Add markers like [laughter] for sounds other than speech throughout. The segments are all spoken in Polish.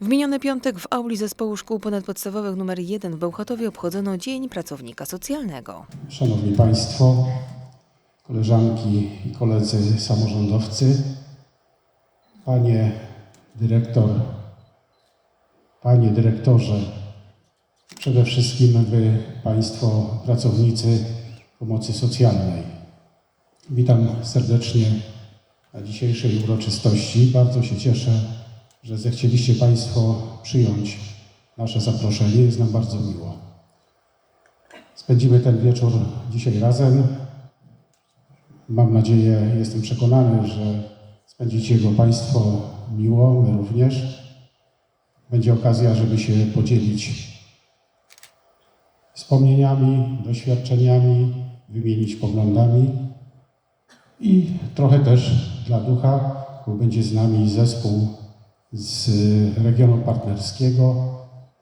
W miniony piątek w auli Zespołu Szkół Ponadpodstawowych nr 1 w Bełchatowie obchodzono Dzień Pracownika Socjalnego. Szanowni Państwo, koleżanki i koledzy samorządowcy, Panie Dyrektor, Panie Dyrektorze, przede wszystkim Wy, Państwo pracownicy pomocy socjalnej. Witam serdecznie na dzisiejszej uroczystości. Bardzo się cieszę, że zechcieliście Państwo przyjąć nasze zaproszenie. Jest nam bardzo miło. Spędzimy ten wieczór dzisiaj razem. Mam nadzieję, jestem przekonany, że spędzicie go Państwo miło, my również. Będzie okazja, żeby się podzielić wspomnieniami, doświadczeniami, wymienić poglądami i trochę też dla ducha, bo będzie z nami zespół z regionu partnerskiego,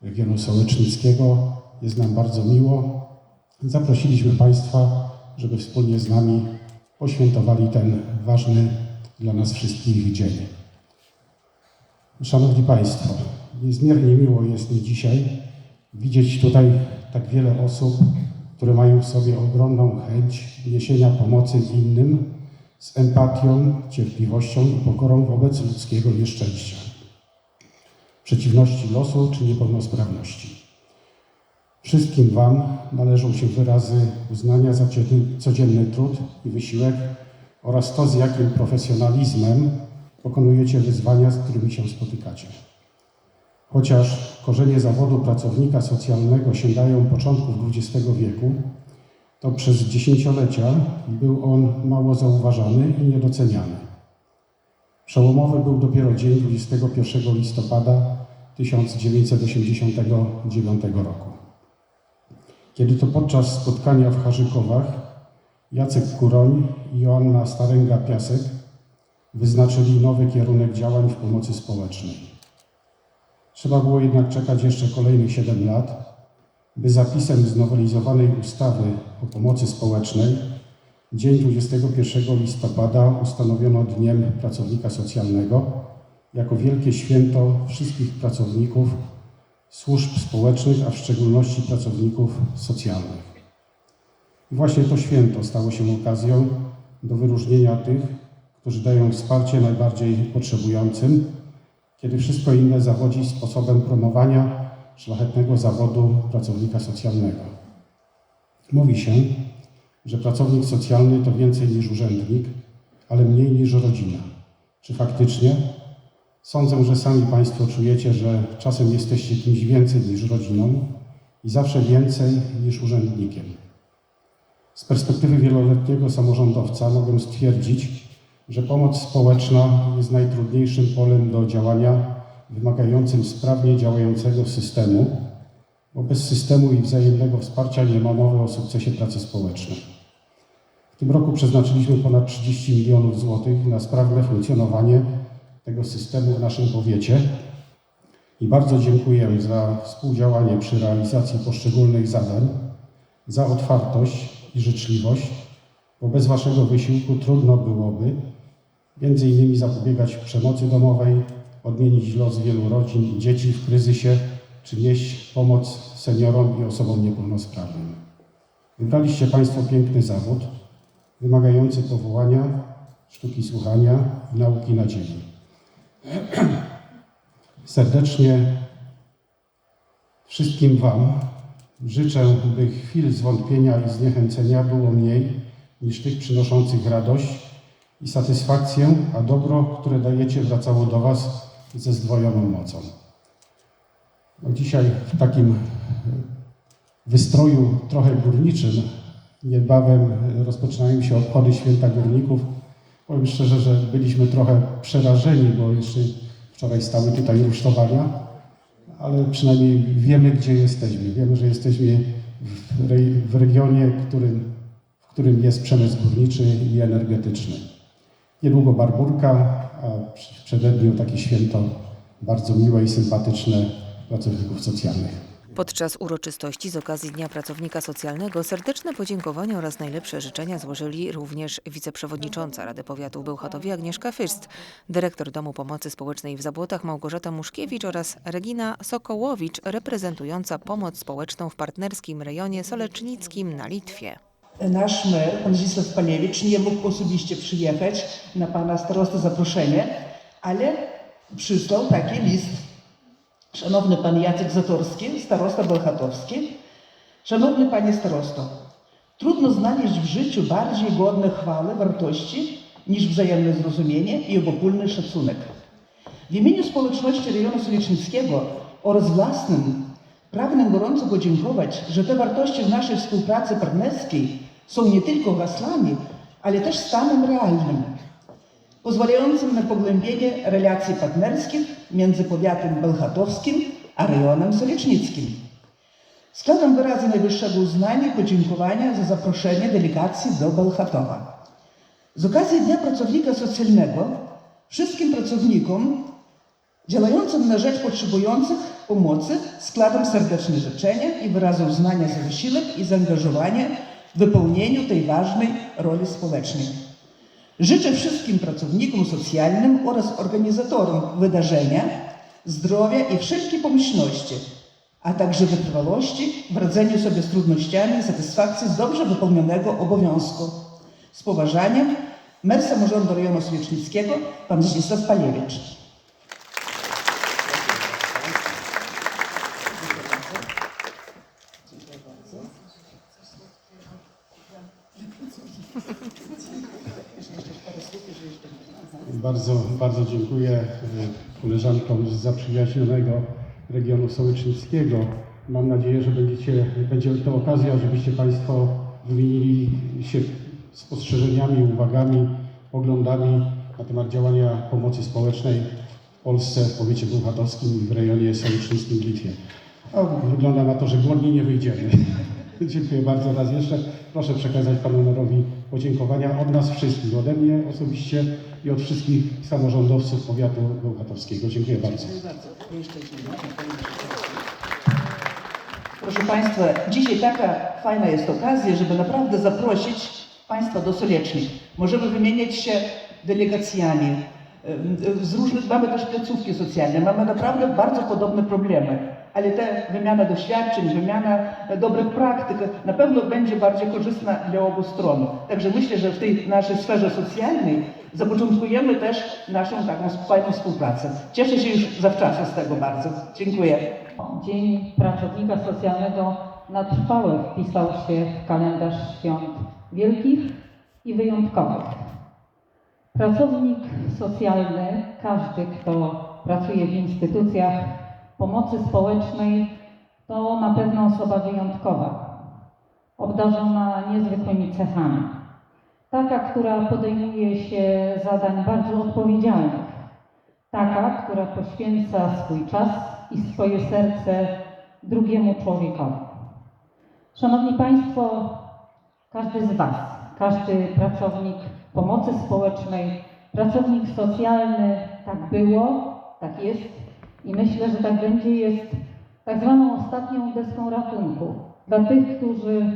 regionu sołecznickiego. Jest nam bardzo miło. Zaprosiliśmy Państwa, żeby wspólnie z nami poświętowali ten ważny dla nas wszystkich dzień. Szanowni Państwo, niezmiernie miło jest mi dzisiaj widzieć tutaj tak wiele osób, które mają w sobie ogromną chęć niesienia pomocy innym z empatią, cierpliwością i pokorą wobec ludzkiego nieszczęścia, przeciwności losu czy niepełnosprawności. Wszystkim Wam należą się wyrazy uznania za codzienny- trud i wysiłek oraz to, z jakim profesjonalizmem pokonujecie wyzwania, z którymi się spotykacie. Chociaż korzenie zawodu pracownika socjalnego sięgają początków XX wieku, to przez dziesięciolecia był on mało zauważany i niedoceniany. Przełomowy był dopiero dzień 21 listopada 1989 roku. Kiedy to podczas spotkania w Harzykowach Jacek Kuroń i Joanna Staręga-Piasek wyznaczyli nowy kierunek działań w pomocy społecznej. Trzeba było jednak czekać jeszcze kolejnych 7 lat, by zapisem znowelizowanej ustawy o pomocy społecznej dzień 21 listopada ustanowiono Dniem Pracownika Socjalnego jako wielkie święto wszystkich pracowników służb społecznych, a w szczególności pracowników socjalnych. I właśnie to święto stało się okazją do wyróżnienia tych, którzy dają wsparcie najbardziej potrzebującym, kiedy wszystko inne zawodzi sposobem promowania szlachetnego zawodu pracownika socjalnego. Mówi się, że pracownik socjalny to więcej niż urzędnik, ale mniej niż rodzina. Czy faktycznie? Sądzę, że sami Państwo czujecie, że czasem jesteście kimś więcej niż rodziną i zawsze więcej niż urzędnikiem. Z perspektywy wieloletniego samorządowca mogę stwierdzić, że pomoc społeczna jest najtrudniejszym polem do działania, wymagającym sprawnie działającego systemu, bo bez systemu i wzajemnego wsparcia nie ma mowy o sukcesie pracy społecznej. Tym roku przeznaczyliśmy ponad 30 milionów złotych na sprawne funkcjonowanie tego systemu w naszym powiecie i bardzo dziękuję za współdziałanie przy realizacji poszczególnych zadań, za otwartość i życzliwość, bo bez Waszego wysiłku trudno byłoby między innymi zapobiegać przemocy domowej, odmienić los wielu rodzin i dzieci w kryzysie, czy nieść pomoc seniorom i osobom niepełnosprawnym. Wybraliście Państwo piękny zawód, wymagający powołania, sztuki słuchania i nauki nadziei. [clears throat] Serdecznie wszystkim Wam życzę, by chwil zwątpienia i zniechęcenia było mniej niż tych przynoszących radość i satysfakcję, a dobro, które dajecie, wracało do Was ze zdwojoną mocą. Dzisiaj w takim wystroju trochę górniczym, niebawem rozpoczynają się obchody Święta Górników. Powiem szczerze, że byliśmy trochę przerażeni, bo jeszcze wczoraj stały tutaj rusztowania, ale przynajmniej wiemy, gdzie jesteśmy. Wiemy, że jesteśmy w, re, w regionie, którym, w którym jest przemysł górniczy i energetyczny. Niedługo Barburka, a w przededniu takie święto bardzo miłe i sympatyczne pracowników socjalnych. Podczas uroczystości z okazji Dnia Pracownika Socjalnego serdeczne podziękowania oraz najlepsze życzenia złożyli również wiceprzewodnicząca Rady Powiatu w Bełchatowie Agnieszka Fyrst, dyrektor Domu Pomocy Społecznej w Zabłotach Małgorzata Muszkiewicz oraz Regina Sokołowicz reprezentująca pomoc społeczną w partnerskim rejonie solecznickim na Litwie. Nasz mer, pan Zdzisław nie mógł osobiście przyjechać na pana starostę zaproszenie, ale przysłał taki list. Szanowny pan Jacek Zatorski, starosta bełchatowski. Szanowny panie starosto, trudno znaleźć w życiu bardziej godne chwały wartości niż wzajemne zrozumienie i obopólny szacunek. W imieniu społeczności rejonu Solecznickiego oraz własnym pragnę gorąco podziękować, że te wartości w naszej współpracy partnerskiej są nie tylko haslami, ale też stanem realnym, pozwalającym na pogłębienie relacji partnerskich między powiatem bełchatowskim a rejonem solecznickim. Składam wyrazy najwyższego uznania i podziękowania za zaproszenie delegacji do Bełchatowa. Z okazji Dnia Pracownika Socjalnego wszystkim pracownikom działającym na rzecz potrzebujących pomocy składam serdeczne życzenia i wyrazy uznania za wysiłek i zaangażowanie w wypełnieniu tej ważnej roli społecznej. Życzę wszystkim pracownikom socjalnym oraz organizatorom wydarzenia zdrowia i wszelkiej pomyślności, a także wytrwałości w radzeniu sobie z trudnościami i satysfakcji z dobrze wypełnionego obowiązku. Z poważaniem, mer samorządu rejonu Swiecznickiego, pan Zdzisław Paliewicz. Bardzo, bardzo dziękuję e, koleżankom z zaprzyjaźnionego regionu sołecznickiego. Mam nadzieję, że będziecie, będzie to okazja, żebyście Państwo wymienili się spostrzeżeniami, uwagami, poglądami na temat działania pomocy społecznej w Polsce, w powiecie bełchatowskim i w rejonie sołecznickim w Litwie. O, wygląda na to, że głodnie nie wyjdziemy. [laughs] Dziękuję bardzo raz jeszcze. Proszę przekazać Panu Merowi podziękowania od nas wszystkich, ode mnie osobiście i od wszystkich samorządowców powiatu bełchatowskiego. Dziękuję bardzo. Proszę Państwa, dzisiaj taka fajna jest okazja, żeby naprawdę zaprosić Państwa do Solecznik. Możemy wymieniać się delegacjami. Z różnych, mamy też placówki socjalne, mamy naprawdę bardzo podobne problemy, ale ta wymiana doświadczeń, wymiana e, dobrych praktyk na pewno będzie bardziej korzystna dla obu stron. Także myślę, że w tej naszej sferze socjalnej zapoczątkujemy też naszą taką fajną współpracę. Cieszę się już zawczasu z tego bardzo. Dziękuję. Dzień Pracownika Socjalnego na trwałe wpisał się w kalendarz świąt wielkich i wyjątkowych. Pracownik socjalny, każdy, kto pracuje w instytucjach pomocy społecznej, to na pewno osoba wyjątkowa, obdarzona niezwykłymi cechami. Taka, która podejmuje się zadań bardzo odpowiedzialnych, taka, która poświęca swój czas i swoje serce drugiemu człowiekowi. Szanowni Państwo, każdy z Was, każdy pracownik pomocy społecznej, pracownik socjalny, tak było, tak jest i myślę, że tak będzie, jest tak zwaną ostatnią deską ratunku dla tych, którzy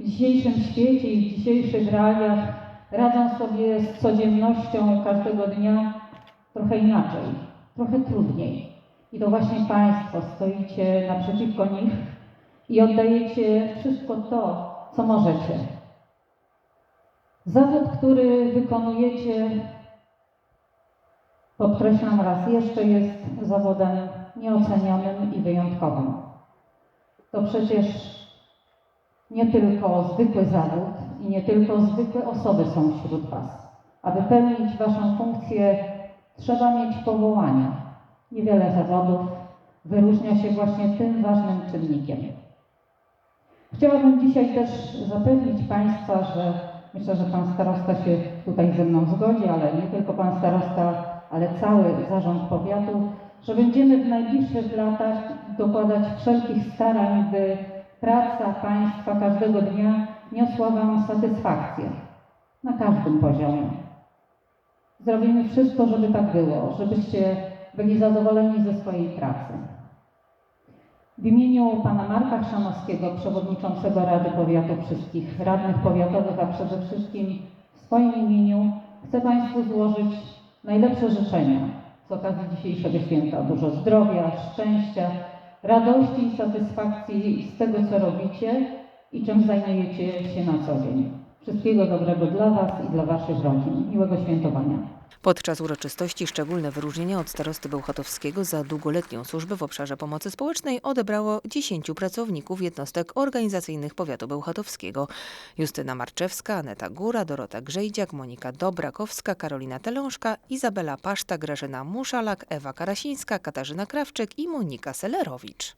w dzisiejszym świecie i w dzisiejszych realiach radzą sobie z codziennością każdego dnia trochę inaczej, trochę trudniej. I to właśnie Państwo stoicie naprzeciwko nich i oddajecie wszystko to, co możecie. Zawód, który wykonujecie, podkreślam raz jeszcze, jest zawodem nieocenionym i wyjątkowym. To przecież nie tylko zwykły zawód i nie tylko zwykłe osoby są wśród Was. Aby pełnić Waszą funkcję, trzeba mieć powołania. Niewiele zawodów wyróżnia się właśnie tym ważnym czynnikiem. Chciałabym dzisiaj też zapewnić Państwa, że myślę, że Pan Starosta się tutaj ze mną zgodzi, ale nie tylko Pan Starosta, ale cały zarząd powiatu, że będziemy w najbliższych latach dokładać wszelkich starań, by praca Państwa każdego dnia niosła Wam satysfakcję na każdym poziomie. Zrobimy wszystko, żeby tak było, żebyście byli zadowoleni ze swojej pracy. W imieniu pana Marka Chrzanowskiego, przewodniczącego Rady Powiatu, wszystkich radnych powiatowych, a przede wszystkim w swoim imieniu chcę Państwu złożyć najlepsze życzenia z okazji dzisiejszego święta. Dużo zdrowia, szczęścia, radości i satysfakcji z tego, co robicie i czym zajmujecie się na co dzień. Wszystkiego dobrego dla Was i dla Waszych rodzin. Miłego świętowania. Podczas uroczystości szczególne wyróżnienia od starosty Bełchatowskiego za długoletnią służbę w obszarze pomocy społecznej odebrało 10 pracowników jednostek organizacyjnych powiatu bełchatowskiego. Justyna Marczewska, Aneta Góra, Dorota Grzejdziak, Monika Dobrakowska, Karolina Telążka, Izabela Paszta, Grażyna Muszalak, Ewa Karasińska, Katarzyna Krawczyk i Monika Selerowicz.